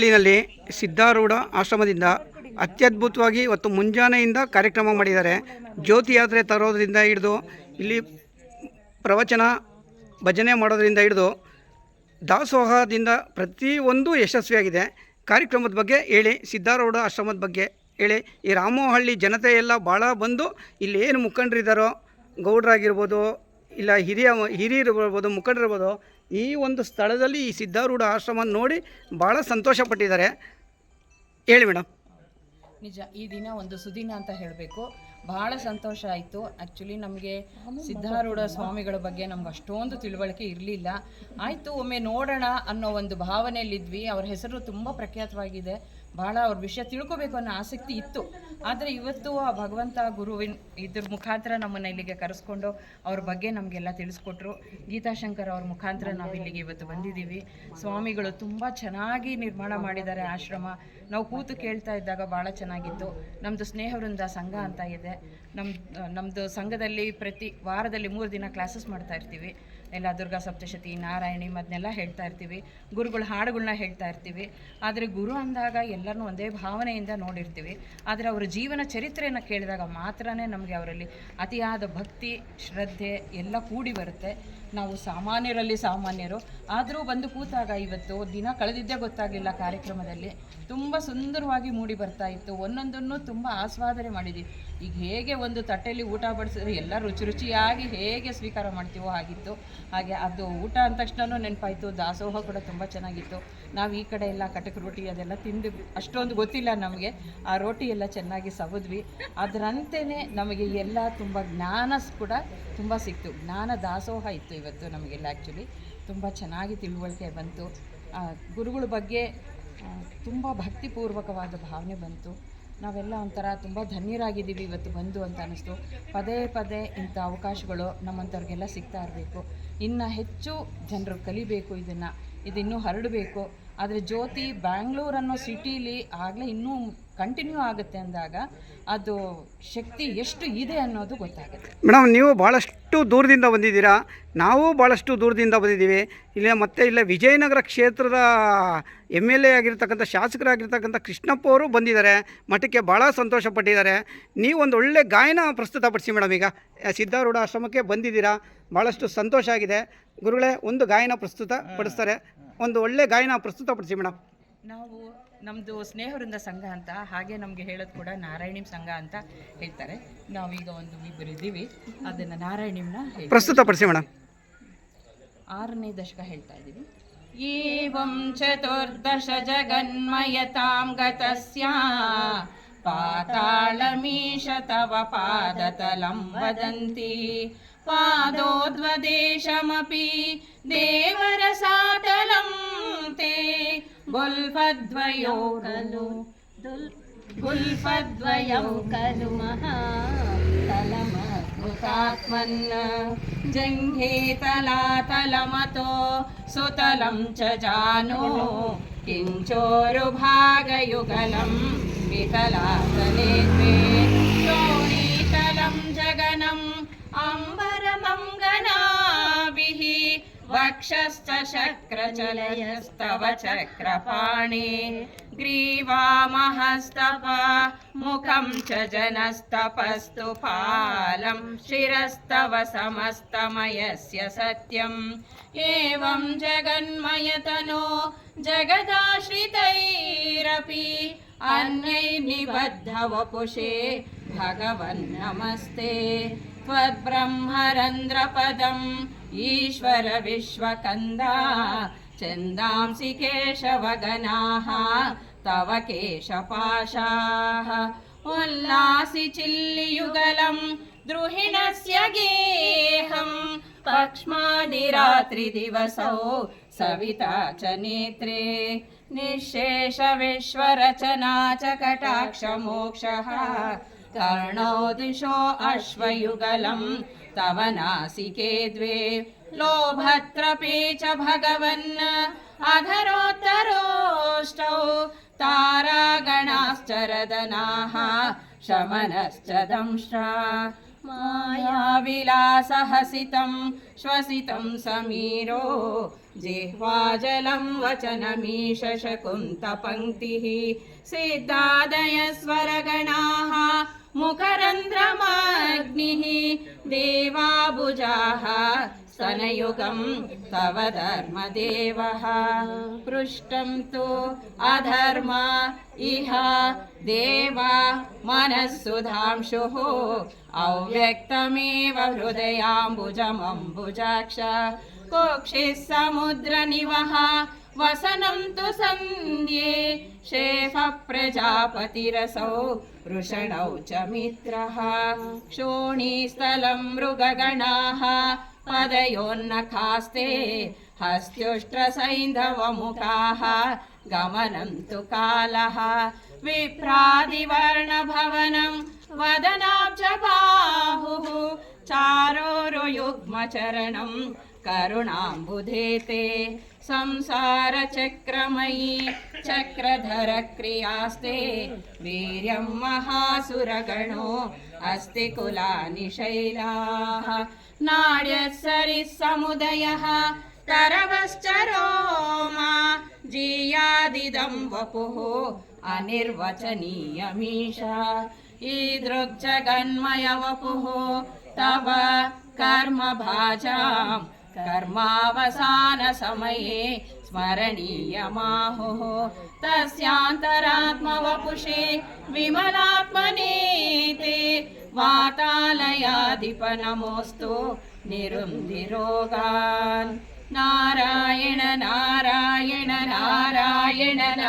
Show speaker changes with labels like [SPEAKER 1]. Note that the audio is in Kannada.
[SPEAKER 1] ಹಳ್ಳಿನಲ್ಲಿ ಸಿದ್ಧಾರೂಢ ಆಶ್ರಮದಿಂದ ಅತ್ಯದ್ಭುತವಾಗಿ ಇವತ್ತು ಮುಂಜಾನೆಯಿಂದ ಕಾರ್ಯಕ್ರಮ ಮಾಡಿದ್ದಾರೆ. ಜ್ಯೋತಿ ಯಾತ್ರೆ ತರೋದ್ರಿಂದ ಹಿಡಿದು ಇಲ್ಲಿ ಪ್ರವಚನ, ಭಜನೆ ಮಾಡೋದರಿಂದ ಹಿಡಿದು ದಾಸೋಹದಿಂದ ಪ್ರತಿಯೊಂದು ಯಶಸ್ವಿಯಾಗಿದೆ. ಕಾರ್ಯಕ್ರಮದ ಬಗ್ಗೆ ಹೇಳಿ, ಸಿದ್ಧಾರೂಢ ಆಶ್ರಮದ ಬಗ್ಗೆ ಹೇಳಿ. ಈ ರಾಮೋಹಳ್ಳಿ ಜನತೆ ಎಲ್ಲ ಭಾಳ ಬಂದು ಇಲ್ಲಿ ಏನು ಮುಖಂಡರಿದ್ದಾರೋ, ಗೌಡ್ರಾಗಿರ್ಬೋದು ಇಲ್ಲ ಹಿರಿಯ ಹಿರಿಯರಿರ್ಬೋದು, ಮುಖಂಡರಿರ್ಬೋದು, ಈ ಒಂದು ಸ್ಥಳದಲ್ಲಿ ಈ ಸಿದ್ಧಾರೂಢ ಆಶ್ರಮ ನೋಡಿ ಭಾಳ ಸಂತೋಷಪಟ್ಟಿದ್ದಾರೆ. ಹೇಳಿ ಮೇಡಮ್
[SPEAKER 2] ನಿಜ, ಈ ದಿನ ಒಂದು ಸುದಿನ ಅಂತ ಹೇಳಬೇಕು. ಬಹಳ ಸಂತೋಷ ಆಯಿತು. ಆ್ಯಕ್ಚುಲಿ ನಮಗೆ ಸಿದ್ಧಾರೂಢ ಸ್ವಾಮಿಗಳ ಬಗ್ಗೆ ನಮ್ಗೆ ಅಷ್ಟೊಂದು ತಿಳುವಳಿಕೆ ಇರಲಿಲ್ಲ. ಆಯಿತು, ಒಮ್ಮೆ ನೋಡೋಣ ಅನ್ನೋ ಒಂದು ಭಾವನೆಯಲ್ಲಿದ್ವಿ. ಅವ್ರ ಹೆಸರು ತುಂಬ ಪ್ರಖ್ಯಾತವಾಗಿದೆ. ಭಾಳ ಅವ್ರ ವಿಷಯ ತಿಳ್ಕೊಬೇಕು ಅನ್ನೋ ಆಸಕ್ತಿ ಇತ್ತು. ಆದರೆ ಇವತ್ತು ಆ ಭಗವಂತ ಗುರುವಿನ ಇದ್ರ ಮುಖಾಂತರ ನಮ್ಮನ್ನು ಇಲ್ಲಿಗೆ ಕರೆಸ್ಕೊಂಡು ಅವ್ರ ಬಗ್ಗೆ ನಮಗೆಲ್ಲ ತಿಳಿಸ್ಕೊಟ್ರು. ಗೀತಾಶಂಕರ್ ಅವ್ರ ಮುಖಾಂತರ ನಾವು ಇಲ್ಲಿಗೆ ಇವತ್ತು ಬಂದಿದ್ದೀವಿ. ಸ್ವಾಮಿಗಳು ತುಂಬ ಚೆನ್ನಾಗಿ ನಿರ್ಮಾಣ ಮಾಡಿದ್ದಾರೆ ಆಶ್ರಮ. ನಾವು ಕೂತು ಕೇಳ್ತಾ ಇದ್ದಾಗ ಭಾಳ ಚೆನ್ನಾಗಿತ್ತು. ನಮ್ಮದು ಸ್ನೇಹವೃಂದ ಸಂಘ ಅಂತ ಇದೆ. ನಮ್ಮ ನಮ್ಮದು ಸಂಘದಲ್ಲಿ ಪ್ರತಿ ವಾರದಲ್ಲಿ ಮೂರು ದಿನ ಕ್ಲಾಸಸ್ ಮಾಡ್ತಾ ಇರ್ತೀವಿ. ಎಲ್ಲ ದುರ್ಗಾ ಸಪ್ತಶತಿ, ನಾರಾಯಣಿ ಅದನ್ನೆಲ್ಲ ಹೇಳ್ತಾ ಇರ್ತೀವಿ. ಗುರುಗಳ ಹಾಡುಗಳನ್ನ ಹೇಳ್ತಾ ಇರ್ತೀವಿ. ಆದರೆ ಗುರು ಅಂದಾಗ ಎಲ್ಲರನ್ನೂ ಒಂದೇ ಭಾವನೆಯಿಂದ ನೋಡಿರ್ತೀವಿ. ಆದರೆ ಅವರ ಜೀವನ ಚರಿತ್ರೆಯನ್ನು ಕೇಳಿದಾಗ ಮಾತ್ರನೇ ನಮಗೆ ಅವರಲ್ಲಿ ಅತಿಯಾದ ಭಕ್ತಿ, ಶ್ರದ್ಧೆ ಎಲ್ಲ ಕೂಡಿ ಬರುತ್ತೆ. ನಾವು ಸಾಮಾನ್ಯರಲ್ಲಿ ಸಾಮಾನ್ಯರು. ಆದರೂ ಬಂದು ಕೂತಾಗ ಇವತ್ತು ದಿನ ಕಳೆದಿದ್ದೇ ಗೊತ್ತಾಗಿಲ್ಲ ಕಾರ್ಯಕ್ರಮದಲ್ಲಿ. ತುಂಬ ಸುಂದರವಾಗಿ ಮೂಡಿ ಬರ್ತಾ ಇತ್ತು. ಒಂದೊಂದನ್ನು ತುಂಬ ಆಸ್ವಾದನೆ ಮಾಡಿದ್ವಿ. ಈಗ ಹೇಗೆ ಒಂದು ತಟ್ಟೆಯಲ್ಲಿ ಊಟ ಬಡಿಸಿದ್ರೆ ಎಲ್ಲ ರುಚಿ ರುಚಿಯಾಗಿ ಹೇಗೆ ಸ್ವೀಕಾರ ಮಾಡ್ತೀವೋ ಹಾಗಿತ್ತು. ಹಾಗೆ ಅದು ಊಟ ಅಂದ ತಕ್ಷಣ ನೆನಪಾಯಿತು, ದಾಸೋಹ ಕೂಡ ತುಂಬ ಚೆನ್ನಾಗಿತ್ತು. ನಾವು ಈ ಕಡೆ ಎಲ್ಲ ಕಟಕ್ ರೊಟ್ಟಿ ಅದೆಲ್ಲ ತಿಂದು ಅಷ್ಟೊಂದು ಗೊತ್ತಿಲ್ಲ ನಮಗೆ. ಆ ರೋಟಿ ಎಲ್ಲ ಚೆನ್ನಾಗಿ ಸವಿದ್ವಿ. ಅದರಂತೆಯೇ ನಮಗೆ ಎಲ್ಲ ತುಂಬ ಜ್ಞಾನ ಕೂಡ ತುಂಬ ಸಿಕ್ತು. ಜ್ಞಾನ ದಾಸೋಹ ಇತ್ತು ಇವತ್ತು ನಮಗೆಲ್ಲ ಆ್ಯಕ್ಚುಲಿ ತುಂಬ ಚೆನ್ನಾಗಿ ತಿಳುವಳಿಕೆ ಬಂತು. ಗುರುಗಳ ಬಗ್ಗೆ ತುಂಬ ಭಕ್ತಿಪೂರ್ವಕವಾದ ಭಾವನೆ ಬಂತು. ನಾವೆಲ್ಲ ಒಂಥರ ತುಂಬ ಧನ್ಯರಾಗಿದ್ದೀವಿ ಇವತ್ತು ಬಂದು ಅಂತ ಅನ್ನಿಸ್ತು. ಪದೇ ಪದೇ ಇಂಥ ಅವಕಾಶಗಳು ನಮ್ಮಂಥವ್ರಿಗೆಲ್ಲ ಸಿಗ್ತಾ ಇರಬೇಕು. ಇನ್ನು ಹೆಚ್ಚು ಜನರು ಕಲಿಬೇಕು ಇದನ್ನು. ಇದಿನ್ನೂ ಹರಡಬೇಕು. ಆದರೆ ಜ್ಯೋತಿ ಬ್ಯಾಂಗ್ಳೂರ್ ಅನ್ನೋ ಸಿಟೀಲಿ ಆಗಲೇ ಇನ್ನೂ ಕಂಟಿನ್ಯೂ ಆಗುತ್ತೆ ಅಂದಾಗ ಅದು ಶಕ್ತಿ ಎಷ್ಟು ಇದೆ ಅನ್ನೋದು ಗೊತ್ತಾಗುತ್ತೆ.
[SPEAKER 1] ಮೇಡಮ್ ನೀವು ಭಾಳಷ್ಟು ದೂರದಿಂದ ಬಂದಿದ್ದೀರಾ? ನಾವು ಭಾಳಷ್ಟು ದೂರದಿಂದ ಬಂದಿದ್ದೀವಿ. ಇಲ್ಲ ಮತ್ತೆ ಇಲ್ಲ ವಿಜಯನಗರ ಕ್ಷೇತ್ರದ ಎಂ ಎಲ್ ಎ ಆಗಿರ್ತಕ್ಕಂಥ ಶಾಸಕರಾಗಿರ್ತಕ್ಕಂಥ ಕೃಷ್ಣಪ್ಪ ಅವರು ಬಂದಿದ್ದಾರೆ. ಮಠಕ್ಕೆ ಭಾಳ ಸಂತೋಷಪಟ್ಟಿದ್ದಾರೆ. ನೀವು ಒಂದು ಒಳ್ಳೆ ಗಾಯನ ಪ್ರಸ್ತುತಪಡಿಸಿ ಮೇಡಮ್ ಈಗ. ಸಿದ್ಧಾರೂಢ ಆಶ್ರಮಕ್ಕೆ ಬಂದಿದ್ದೀರಾ? ಭಾಳಷ್ಟು ಸಂತೋಷ ಆಗಿದೆ. ಗುರುಗಳೇ ಒಂದು ಗಾಯನ ಪ್ರಸ್ತುತ ಪಡಿಸ್ತಾರೆ ಒಂದು ಒಳ್ಳೆ ಗಾಯನ ಪ್ರಸ್ತುತಪಡಿಸಿ ಮೇಡಮ್.
[SPEAKER 2] ನಾವು ನಮ್ಮದು ಸ್ನೇಹವೃಂದ ಸಂಘ ಅಂತ ಹಾಗೆ ನಮಗೆ ಹೇಳೋದು ಕೂಡ ನಾರಾಯಣಿಂ ಸಂಘ ಅಂತ ಹೇಳ್ತಾರೆ. ನಾವೀಗ ಒಂದು ಇಬ್ಬರು ಇದ್ದೀವಿ ಅದನ್ನು ನಾರಾಯಣಿಂನ ಹೇಳ್ತೀವಿ.
[SPEAKER 1] ಪ್ರಸ್ತುತಪಡಿಸಿ ಮೇಡಮ್
[SPEAKER 2] ಆರನೇ ದಶಕ ಹೇಳ್ತಾ ಇದ್ದೀವಿ ಏವಂ ಚತುರ್ದಶ ಜಗನ್ಮಯತಾಂ ಗತಸ್ಯ. ಪಾತಾಳಮೀಶ ತವ ಪಾದತಲಂ ವದಂತಿ. ಪಾದೋದ್ವದೇಶಮಪಿ ದೇವರ ಸಾತಲಂ ತೇ గుల్ఫద్వయో కలు. గుల్ఫద్వయం కలు మహాతలమృతాత్మన్న జంఘే తలాతలమతో సుతలం చ జానో. కించోరుభాగయుగలం వికలాతనేత్రే శోణీతలం జగనం అంబరమంగనా. वक्षश्च शक्रचलयस्तव चक्रपाणे ग्रीवामहस्तप मुखं च जनस्तपस्तु फालं शिरस्तव समस्तमयस्य सत्यम्। एवं जगन्मयतनो जगदाश्रितैरपि अन्यैर्निबद्धवपुषे भगवन्नमस्ते। त्वद्ब्रह्मरन्ध्रपदम् ईश्वर विश्वकन्दा चन्दांसि केशवगनाः तव केशपाशाः उल्लासि चिल्लियुगलं द्रुहिणस्य गेहम् पक्ष्मादिरात्रिदिवसौ सविता च नेत्रे निःशेषविश्वरचना च कटाक्षमोक्षः कर्णो दिशो अश्वयुगलं तव नासिके द्वे। लोभत्रपे च भगवन् अधरोत्तरोष्टौ तारागणाश्चरदनाः शमनश्च दंष्ट्रा। मायाविलासहसितम् श्वसितं समीरो जिह्वाजलं वचनमीश शकुन्तपङ्क्तिः सिद्धादयस्वरगणाः मुखरन्ध्रमग्निः देवाबुजाः स्तनयुगं तव धर्मदेवः। पृष्टं तु अधर्म इह देवा मनःसुधांशुः अव्यक्तमेव हृदयाम्बुजमम्बुजाक्ष। कोक्षिः समुद्रनिवः। वसनं तु सन्ध्ये शेफः प्रजापतिरसौ। वृषणौ च मित्रः। क्षोणीस्थलं मृगगणाः। पदयोन्नखास्ते हस्त्युष्ट्रसैन्धवमुखाः गमनं तु कालः विप्रादिवर्णभवनं वदनाब्जबाहुः चारोरुयुग्मचरणं करुणाम्बुधे ते संसारचक्रमयी चक्रधरक्रियास्ते वीर्यं महासुरगणो अस्ति कुलानि शैलाः नाड्यसरिः समुदयः तरवश्च रोमा जीयादिदं वपुः अनिर्वचनीयमीशा ईदृग्जगन्मयवपुः तव कर्मभाजां कर्मावसानसमये स्मरणीयमाहुः तस्यान्तरात्मवपुषे विमलात्मने ते वातालयाधिपनमोऽस्तु निरुन्धिरोगान् नारायण नारायण नारायण नारायण नारायण नारायण